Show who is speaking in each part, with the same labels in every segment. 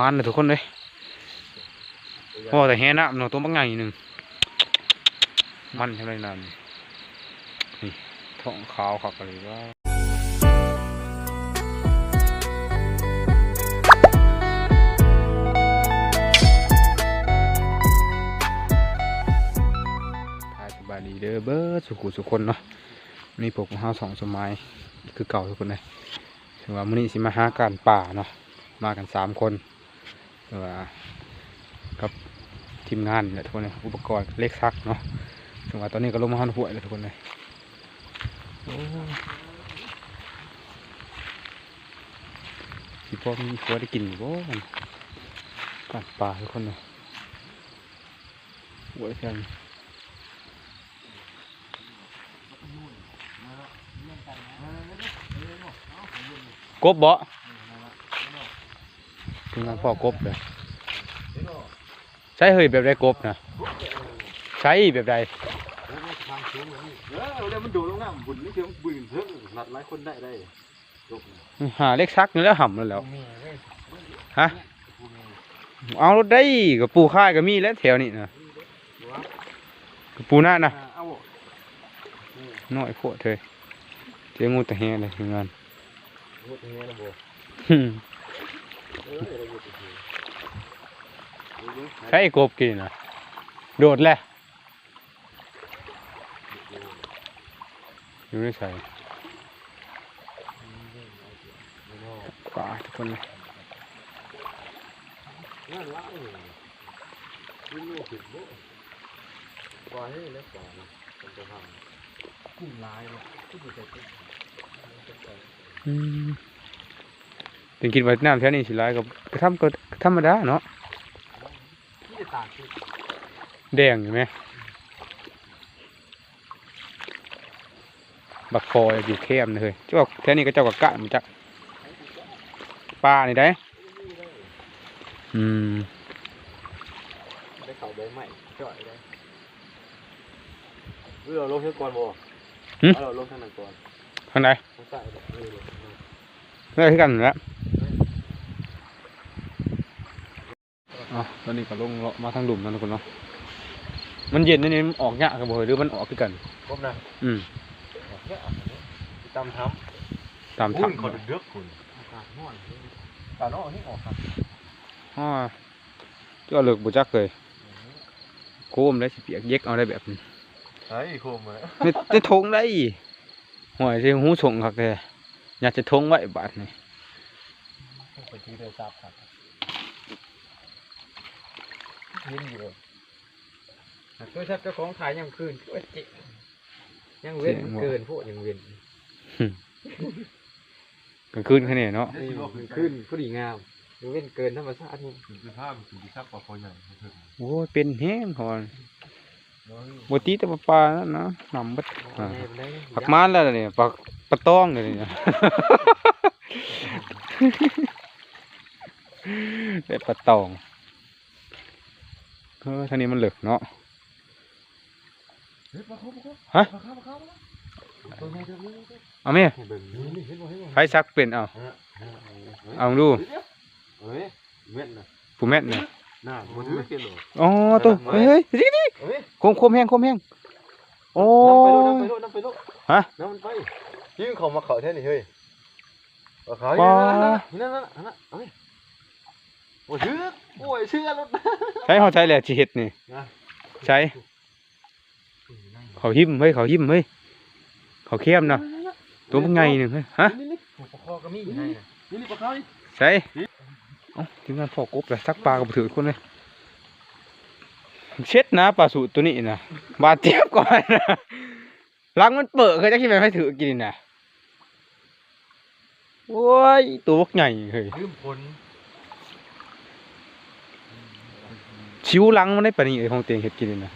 Speaker 1: วานเลยทุกคนเลยโอ้แต่แห่น้ำเนาะตัวบางไงหนึ่งมันใช่ไหมนั่นนี่ท้องขาวขักอะไรว่าทายสบายดีเด้อเบิร์สุขุสุขคนเนาะมีพวกของเฮาสองสมัยคือเก่าทุกคนเลยถึงว่ามื้อนี้สิมาหาการป่าเนาะมากันสามคน ว่ากับทีมงานแหละทุกคนเลยอุปกรณ์เล็กซักเนาะถึงว่าตอนนี้ก็ลงมาหันหัวเลยทุกคนเลยโอ้สิพ่อมีผัวได้กินบ่มันป่าทุกคนเลยหัวเชียงกบบ่ ถึงงานพ่อกบเลยใช้เฮยแบบใดกบนะใช้แบบใด
Speaker 2: ทางสูงเลยนี่เออเดี๋ยวมันโดดลงน้ำบุญนี่เชียวบุญเพิ่งหลัดหลายคนได้ได้จบ
Speaker 1: หาเล็กซักนี่แล้วห่ำแล้วแหล้ว
Speaker 2: มีเว้ย
Speaker 1: ฮะเอารถได้กับปูค่ายก็มีแล้วแถวนี้นะกับปูหน้านะ
Speaker 2: เอา
Speaker 1: น้อยโคตรเลยเจ้างูตะแฮเลยถึงงาน
Speaker 2: โหดอย่างเงี้ยนะโบ
Speaker 1: หึ
Speaker 2: เออเราอยู่ที่นี่
Speaker 1: ใช้กบกินนะโดดแหละอยู่ในใส่ป่าทุกคนเลย
Speaker 2: งานละเลยยิ่งโลกผิดโลกปล่อยให้เล็กกว่านะมันจะทำกุ้งลายเลยกุ้งใส่กุ้ง
Speaker 1: อืม ถึงกินไว้น้ำแถวนี้สิหลายกับกระทำก็ธรรมดาเนาะ
Speaker 2: ที่จะตากคือ
Speaker 1: แดงอยู่ไหมบักคอยอยู่เข้มเลยเจ้าบอกแถวนี้ก็เจ้ากับกะมันจักปลานี่ได้อืม
Speaker 2: ได้เข่าใบไม้จ่อยได้เออเราลงเท่าก่อนโบเราลงทางนั้นก่อน
Speaker 1: ข้างใน
Speaker 2: ทางใต้เออ
Speaker 1: เรื่อยกันนั่นแหล้ว อ๋อตอนนี้ก็ลงเลาะมาทางหลุมนั่นทุกคนเนาะมันเย็นนี่นี่มันออกยากกับบ่เฮ้ยหรือมันออกคือกัน
Speaker 2: ครบนะ
Speaker 1: อืม
Speaker 2: ตำท
Speaker 1: ตามำถัง
Speaker 2: คนเดือกคุณอากาศร้อนตาโน่นี่ออกครับ
Speaker 1: อ๋อเจ้าเลิกบุจักเลยโคมได้สิเปียกเย็กเอาได้แบบนี้
Speaker 2: ใช่โคมเลย
Speaker 1: ไม่ได้ทงได้ห่วยสิหูส่งคักเลยอยากจะทงไว้บาทนี่
Speaker 2: ไปที่เรือซับครับ ยินอยู่ช่วยชักเจ้าของขายยังคืนช่วยจิยังเว้นเกินพวกยังเว้น
Speaker 1: กลางคืนแค่นี้เนาะ
Speaker 2: ขึ้นพอดีงามยังเว้นเกินธรรมชาตินี่คือภาพคือที่ซักปลาคอใหญ่
Speaker 1: โอ้ยเป็นแห้งพอนบตีแต่ปลาปลานั่นนะนำบัดอ่าผักมานแล้วเนี่ยปลาปลาตองเลยเนี่ยได้ปลาตอง เออทางนี้มันเหลือกเนาะฮะเอาไหม
Speaker 2: เบิ่งนี่นี่เห็นบ่เห็นบ่
Speaker 1: ไฟซักเป็นเอาเอาดู
Speaker 2: เฮ้ยเว้นนะ
Speaker 1: ผู้แม่นเนี่ย
Speaker 2: น่าบ่ถือเกินหรอ
Speaker 1: อ๋อตัวเฮ้ยเฮ้ยนี่นี่
Speaker 2: เฮ้ย
Speaker 1: โคมโคมแห้งโคมแห้งโอ้
Speaker 2: น้ำไปโล
Speaker 1: ย
Speaker 2: น้ำไปโลน้ำไปโล
Speaker 1: ฮะ
Speaker 2: น้ำมันไปยิงเขามาเขาแท้นี่เฮ้ยเอาเขา
Speaker 1: ว้า
Speaker 2: นั่นนั่นนั่นนั่นเฮ้ย โอ้ยชื่อโอ้ยชื่อรถ
Speaker 1: ใช้เขาใช้แหละชีเห็ดนี่
Speaker 2: นะ
Speaker 1: ใช้เขาหิมเฮ้ยเขาหิมเฮ้ยเขาเข้มนะตัวมันไงหนึ่งเฮ้ยฮะ
Speaker 2: นี่นี่ปลาคอก็มีอยู่ให้นะนี่นี่ปลาเขานี่
Speaker 1: ใช่เอ้าทีมงานพอกบเลยซักปลากับถือคนเลยเช็ดนะปลาสูตรตัวนี้นะบาดเจ็บก่อนนะหลังมันเปิดเคยจะคิดไปให้ถือกินนี่นะโอ้ยตัวบักใหญ่เฮ้ย
Speaker 2: ลืมผล
Speaker 1: ชิวหลังมันได้ปานนี้ไอ้ของเตียงเห็ดกินนี่นะ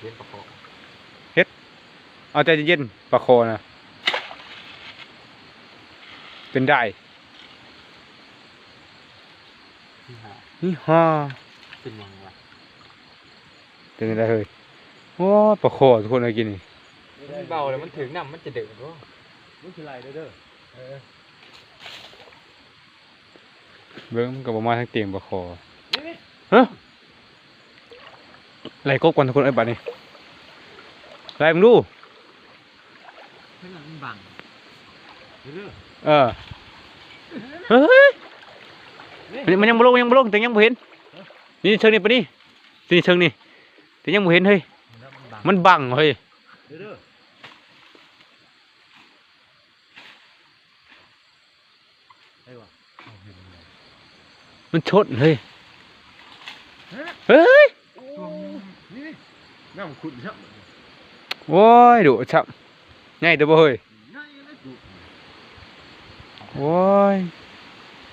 Speaker 2: เห็นปลาคอ
Speaker 1: เอาใจเย็นๆปลาคอนะเป็นได้
Speaker 2: ที่หา
Speaker 1: นี่ฮ่า
Speaker 2: เป็นยังไง
Speaker 1: เป็นได้เฮ้ยโอ้ยปลาคอทุกคนเลยกินนี่
Speaker 2: มันเบาแล้วมันถึงน้ำมันจะเดือดก็มันคือไรเด้อเด้อ
Speaker 1: เบิ้งมันกับประมาณทั้งเตียงประคอ
Speaker 2: นี่นี่
Speaker 1: ฮะ ไล่กบก่อนทุกคนไอ้ยบัดนี้ไล่มึงดู
Speaker 2: เพื่อนมันบังเด้อ
Speaker 1: เออเฮ้ยมันมันยังบ่ลงยังบ่ลงแต่ยังบ่เห็นนี่เชิงนี่ปะนี่นี่เชิงนี่แต่ยังบ่เห็นเฮ้ย
Speaker 2: มันบัง
Speaker 1: มันบังเฮ้ย
Speaker 2: เด้อไอ้วะ
Speaker 1: มันชดเฮ้ยเฮ้ย
Speaker 2: นี่ น้ำขุ่นครับ
Speaker 1: โอ้ยดุชับใหญ่เด้อบ่เฮ้ย
Speaker 2: ง่ายเลยดู
Speaker 1: โอ้ย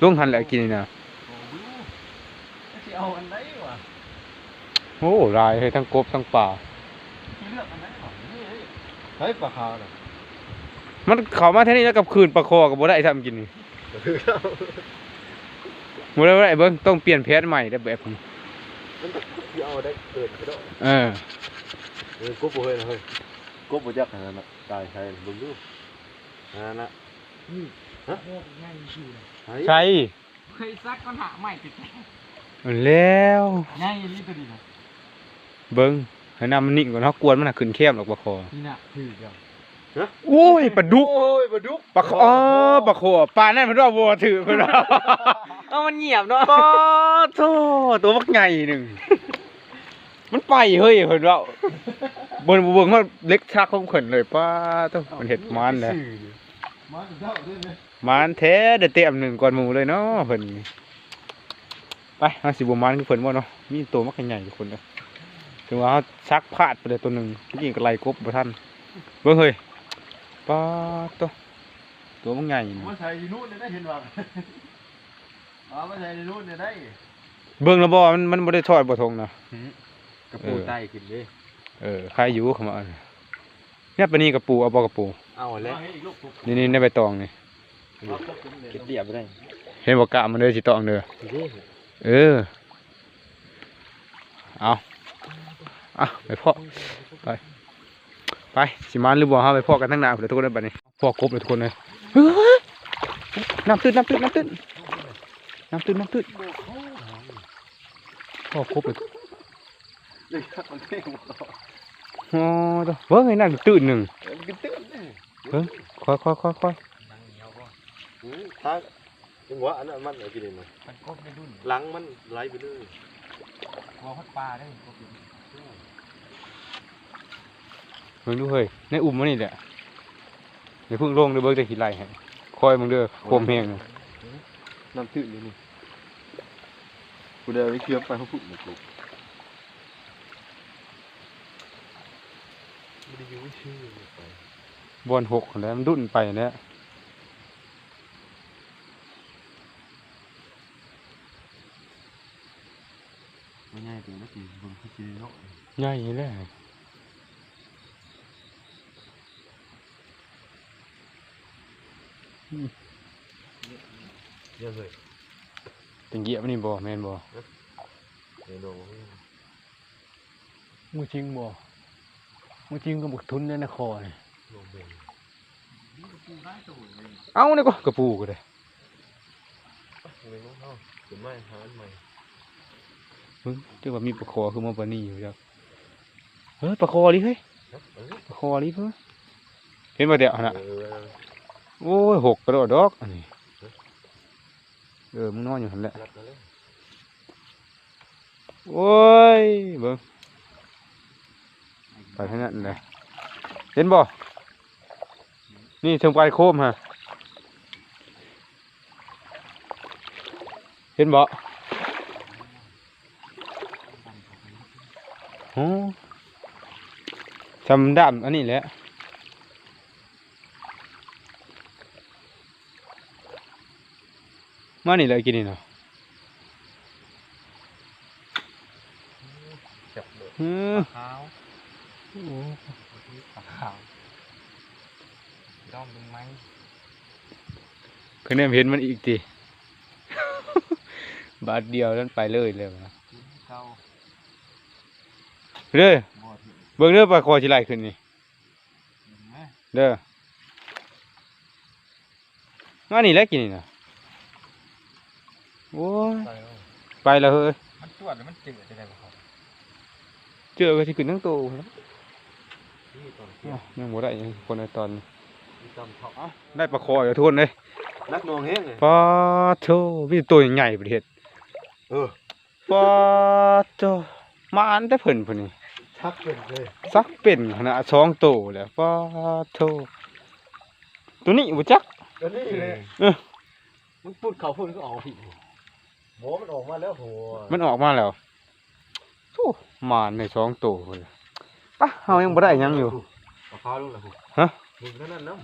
Speaker 1: ลุงหันแหละกินนี่นะ
Speaker 2: จะเอาอันไหนวะ
Speaker 1: โอ้ลายเฮ้ยทั้งกบทั้งป่า
Speaker 2: เลือกอันไหนวะเฮ้ยปลาคาน่ะ
Speaker 1: มันเขามาแท่นี้แล้วกับคืนปลาคอกับบ่ได้ทำกินนี่บ่ได้บ่ได้เบิ่งต้องเปลี่ยนแผนใหม่ได้แบบนี้
Speaker 2: เอาได้เกินก็ได้
Speaker 1: เออ
Speaker 2: เออกบบ่เฮ้ยนะเฮ้ยกบบ่จักอันนั้นน่ะตายใช่เบิ่งดูอันนั้นน่ะ
Speaker 3: ฮะง่ายจริง
Speaker 2: ไอ้
Speaker 1: ใช่
Speaker 3: เคยซักปัญหาใหม่ติด
Speaker 1: แล้ว
Speaker 3: ง่ายนี่ตัวนี้นะ
Speaker 1: เบิ่งให้น้ำมันนิ่งก่อนเฮากวนมันน่ะขึ้นแคบหรอกปลาคอ
Speaker 3: นี่น่ะถือเดียว
Speaker 1: โอ้ยปลาดุก
Speaker 2: โอ้ยปลาดุก
Speaker 1: ปลาคออ๋อปลาคอปลานั่นเพิ่นว่าบ่ถือเพิ่นว่า
Speaker 3: เอามันเงียบเนาะ
Speaker 1: ปลาโธ่ตัวบักใหญ่หนึง มันไปเฮ้ยเพิ่นว่าบนเบิ่งว่าเล็กชักของเพิ่นเลยป้าโตมันเฮ็ดมันแหละ
Speaker 2: มาถึงเท่าด้วยไหม
Speaker 1: มันแท้เด้อเต็มหนึ่งก่อนหมู่เลยเนาะเพิ่นไปเฮาสิบ่มันคือเพิ่นบ่เนาะมีตัวมักใหญ่ทุกคนเด้อถึงว่าเฮาซักพลาดไปเลยตัวหนึงจริงๆก็ไล่กบบ่ทันเบิ่งเฮ้ยป้าโตตัวมันใหญ่นี่
Speaker 2: มาใส่ในนู้นเนี่ยได้เห็นว่าเอามาใส่ในนู้นเนี่ยได้
Speaker 1: เบิ่งแล้วบ่มันมันบ่ได้ทอดบ่ทงนะ
Speaker 2: กระปูใต้ขึ้นเลย
Speaker 1: เออใครอยู่เข้ามาเอาเนี่ยปานนี้กระปูเอาบ่กระปู
Speaker 2: เอาแล้วอีกลูกปุ๊บ
Speaker 1: นี่นี่ในใบตองนี่
Speaker 2: เก็บเดียบได้
Speaker 1: เห็นบ่กะมันเด้อสิตองเด้อ
Speaker 2: ดี
Speaker 1: เออเอาเอาไปพ่อไปไปสิมานหรือบ่เฮาไปพ่อกันทั้งหน้าพุ่นเลยทุกคนเลยบัดนี้พ่อกบเลยทุกคนเลยเฮ้ยน้ำตื้นน้ำตื้นน้ำตื้นน้ำตื้นน้ำตื้นพ่อกบเลย
Speaker 2: เลยครับมันเท่งหมดแล้ว
Speaker 1: อ๋อตัวเบิ่งไอ้นั่นตื้นหนึ่ง
Speaker 2: มันก็ตื้นเลย
Speaker 1: ค่อยค่อยค่อยค่อย
Speaker 3: นังเหนียวก็
Speaker 2: อืมถ้าจังหวะอันนั้นมันอะไรกินเองมั้ย
Speaker 3: มันกบในรุ่น
Speaker 2: หลังมันไหลไปเลย
Speaker 3: กลัวพัดปลาได้กบอยู่
Speaker 1: เบิ่งดูเฮ้ยในอุ้มมันนี่แหละเดี๋ยวเพิ่งลงเดี๋ยวเบิ่งจะขี้ไหลให้คอยมึงเด้อโคมแห้ง
Speaker 2: น้ำตื้นนี่นี่กูเดินไปเคี้ยวไปเขาพูดหมดลูก ไม่ได้อยูชื่อไป
Speaker 1: บอลหกแล้วมันดุนไปแล้ว
Speaker 2: ไม่ง่ายตัวนักกีฬาคนที่กินเนาะ
Speaker 1: ใหญ่เลย
Speaker 2: เยอะเลย
Speaker 1: ตังเกียบนี่บ่แม่นบ่
Speaker 2: เดี๋ยวโดน
Speaker 1: มือจริงบ่ มือจริงก็บุกทุนในนครนี่
Speaker 2: ลงเบน
Speaker 1: เอานี่ก็กระปูก็ได้
Speaker 2: เลยน้องเขาถึงไม่หาอันใหม่
Speaker 1: มึงเจ้าว่ามีปลาคอคือมาปลานี่อยู่จักเฮ้ยปลาคอดิเฮ้ย
Speaker 2: ครับเออ
Speaker 1: ปลาคอดิเพิ่นเห็นบ่เดี๋ยวหั่นน่ะ
Speaker 2: เออ
Speaker 1: โอ้ยหกกระโดดดอกอันนี้เออมึงนอนอยู่หั่นแหละ
Speaker 2: รับมาเลย
Speaker 1: โอ้ยเบิ่ง ไปทางนั้นเลยเห็นบ่ นี่เชิงปลายโคมฮะ เห็นบ่โอ้จำดำอันนี้แหละมานี่เลยกินนี่เนาะ
Speaker 2: จับเลย
Speaker 1: อือ
Speaker 3: ขาว
Speaker 1: โอ้
Speaker 3: ปลาขาวดอมเป็นไหม
Speaker 1: คะแนนเห็นมันอีกทีบาทเดียวนั้นไปเลยเลยวะ
Speaker 3: เก้า
Speaker 1: เด้อ
Speaker 3: บ่ถึง
Speaker 1: เบิ่งเด้อปลาคอสิไหลขึ้นนี่
Speaker 3: เห็นไหม
Speaker 1: เด้อมานี่แหล้วกินนี่นะโอ้ย
Speaker 2: ไปเอา
Speaker 1: ไปแล้วเฮ้ย
Speaker 3: มันตรวจแล้วมันจืดจะได้บ่ครับ
Speaker 1: เจอก็สิขึ้นทั้งโตแล้ว
Speaker 2: นี่ตอนเที่ ย
Speaker 1: อ้าววยังบ่ได้ยังคนในตอนนี้
Speaker 2: มีจำเขา
Speaker 1: เอ้าได้ปลาคออยู่ทุกคนเลย
Speaker 2: นักนองแห้งเลย
Speaker 1: ปลาโถมีตัวใหญ่ๆประเทศ
Speaker 2: เออ
Speaker 1: ปลาโถมาอันได้เพิ่นพุ่นนี่
Speaker 2: ชักเป็นเลย
Speaker 1: สักเป็นขนาดสองโตแหล้วปลาโถตัวนี้บ่จัก
Speaker 2: ก็นี่เลย
Speaker 1: เออ
Speaker 2: มันพูดเขาพูดก็ออกผิดโหมันออกมาแล้วโห
Speaker 1: มันออกมาแล้วโธ่มาในสองโตพุ่น ปะเฮายังบ่ได้หยังอยู่
Speaker 2: ปลาขาวลูกละหู
Speaker 1: ฮะ
Speaker 2: หมุนไปทางนั้นน้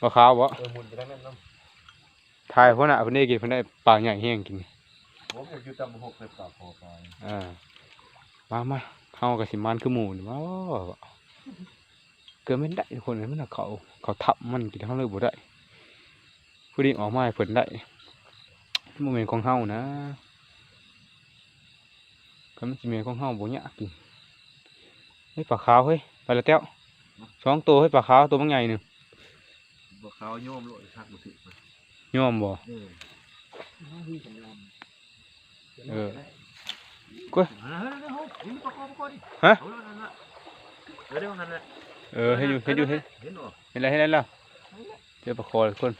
Speaker 1: ปลาขาวบ่ำ
Speaker 2: เออหมุนไปทางนั้นน้
Speaker 1: ทายพุ่นน่ะเพิ่นได้กินเพิ่นได้ปลาใหญ่แฮงกินำ
Speaker 2: ผมอยากอยู่ตำหกเลยปลาคอไป
Speaker 1: อ่ามามาเฮาก็สิมันคือหมู่นี่ว้าเกิดไม่ได้ทุกคนเลยมันน่ะเขา เขาทับมันกินเฮาเลยบ่ได้ผู้นี้ออกมาให้เพิ่นได้บ่แม่นของเฮานะคันมันสิแม่นของเฮาบ่ยากกิน เฮ้ยปลาขาวเฮ้ยไปแล้วแต้วสองตัวเฮ้ยปลาขาวตัวมันใหญ่หนึง
Speaker 2: ปลาขาวโยมโลดชักบุตร
Speaker 1: ยอมบ่
Speaker 2: เออ
Speaker 1: เออกล้วย
Speaker 2: เฮ้ยเฮ้ยเฮ้ยนี่ปลาคอปลาคอดิ
Speaker 1: ฮะ
Speaker 2: เอาแล้วนั่นน่ะเออเดี๋ยวนั่นน่ะ
Speaker 1: เออให้อยู่ให้อยู่ให้
Speaker 2: เห็นบ่
Speaker 1: เห็นอะไรเห็นอะไรแล้วเจอปลาคอทุกคน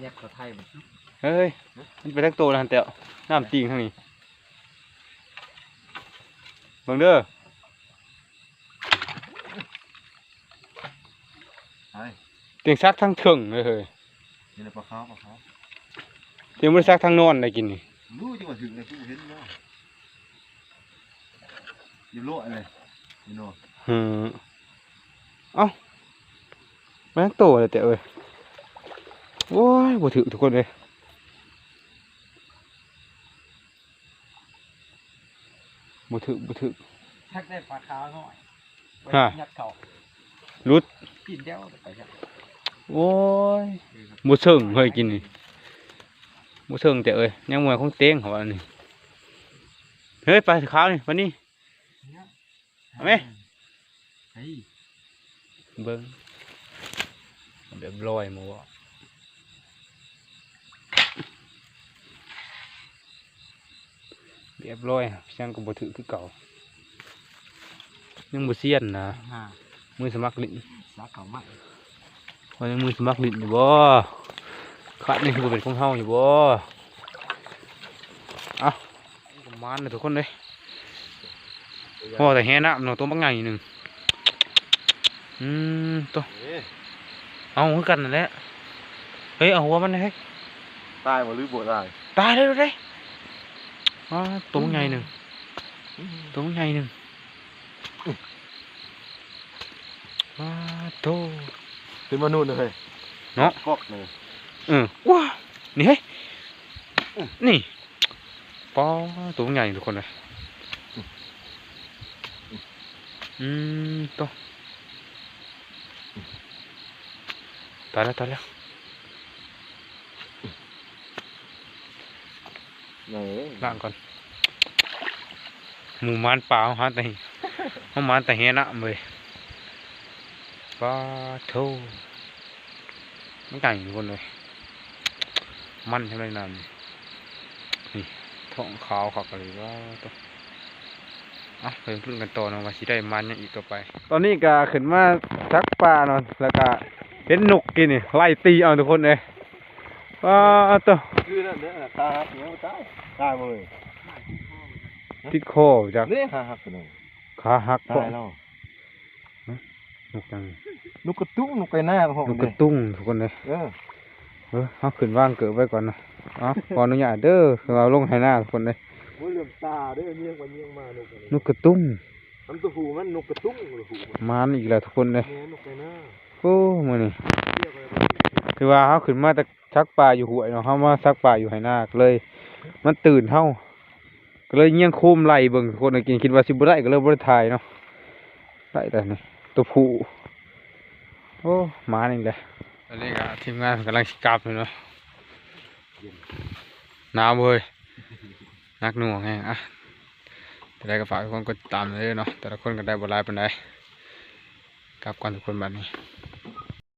Speaker 3: แยกกับไทยมัน
Speaker 1: เฮ้ยมันไปทั้งตัวแล้วหั่นแต้วน้ำจริงทั้งนี้ เบิ่งเด้อ
Speaker 2: ไอ้
Speaker 1: เตียงซักทั้งเถิงเลยเฮ้ย
Speaker 2: นี่แหละปลาขาวปลาขาว
Speaker 1: เตียงบ่ได้ซักทั้งนอนได้กินนี่
Speaker 2: รู้จังว่าถึงเลยกูเห็นบ่อยู่โลอะไรนี่เนาะ
Speaker 1: หือเอ้าแม่งโตเลยแต่เอ้ยโอ้ยบ่ถึกทุกคนเลย บ่ถึกบ่ถึก
Speaker 3: ชักได้ปลาขาวหน่อย
Speaker 1: ฮะ
Speaker 3: ยัดเข่า
Speaker 1: รุด
Speaker 3: กินเดียวไปจ้ะ
Speaker 1: โอ้ยบ่เชิงเฮ้ยกินนี่บ่เชิงแต่เอ้ยยังมวยของเต้งเขาว่านี่เฮ้ยไปขาวนี่วันนี้เอาไหม
Speaker 3: เฮ้ย
Speaker 1: เบิ่งเรียบร้อยหมู่บ่ายังมือสมัครลิ้นอยู่บ่คัดนี่คือบ่เป็นของเฮาอยู่บ่เอ้าประมาณนี้ทุกคนเลยพอแต่แห่น้ำเนาะตัวบักใหญ่หนึง อืมตัว
Speaker 2: เอ๊ะ
Speaker 1: เอาคือกันนั่นแหละเฮ้ยเอาหัวมันเลยเฮ้ย
Speaker 2: ตายบ่หรือบ่ตาย
Speaker 1: ตายเลยดูดิว้าตัวมันใหญ่หนึ่งตัวมันใหญ่หนึ่งว้าโต
Speaker 2: เป็นมนุษย์เลย
Speaker 1: เนาะ
Speaker 2: กอกเลย
Speaker 1: เออว้านี่เฮ้ยนี่ป้อตัวมันใหญ่ทุกคนเลยอืมตัวตายแล้วตายแล้ว
Speaker 2: ไหน
Speaker 1: ล้างก่อนหมูมันเปล่าฮะแต่เขามันแต่เฮนะเลยปลาโถมันไก่ทุกคนเลย มันใช่ไหมนั่นนี่ท้องขาวขักอะไรว่าตัวอะไปพึ่งกันต่อเนาะว่าสิได้มันยังอีกต่อไป ตอนนี้ก็ขึ้นมาชักปลาเนาะแล้วก็เห็นนกกินนี่ไล่ตีเอาทุกคนเลย ปลาตัว
Speaker 2: คือนั่นเด้อตาหักเนี่ยตายตายหมดเลย
Speaker 1: ติดคอจาก
Speaker 2: นี่ขาหักเลย
Speaker 1: ขาหัก
Speaker 2: ตายแล้ว
Speaker 1: นกยัง
Speaker 2: นกกระตุ้งนกไก่หน้าของ
Speaker 1: นกกระตุ้งทุกคนเลย
Speaker 2: เออ
Speaker 1: เออเอาขึ้นว่างเกิดไว้ก่อนนะเอาขออนุญาตเด้อเราลงให้หน้าทุกคนเลย
Speaker 2: โอ้ยเหลื่อมตาเด้อเมียงกว่าเมียงมานกอันนี้
Speaker 1: นกกระตุ้ง
Speaker 2: น้ำตัวหูมันนกกระตุ้งเลยหูมัน
Speaker 1: อีกแล้วทุกคนเลย
Speaker 2: แม่นกไก่หน้า
Speaker 1: โอ้มือนี่
Speaker 2: เรียกอะไรบ้าง
Speaker 1: คือว่าเขาขึ้นมาจา กชักปลาอยู่หวยเนาะเขามาซักปลาอยู่ไหหน้าก็เลย มันตื่นเท่าก็เลยเงี้ยงโคมไล่เบิ่งคนเลยกินคิดว่าสิบ่ได้ก็เลยบ่ได้ถ่ายเนาะได้แต่นี่ตัวผู้โอ้หมานี่แหละตอนนี้ก็ทีมงานกำลังสิกลับอยู่เนาะหนาวเว้ยนักหน่วงไงอะแต่ได้ก็ฝากทุกคนกดติดตามเลยเนาะแต่ละคนก็ได้บ่หลายปานใดกลับก่อนทุกคนบัดนี้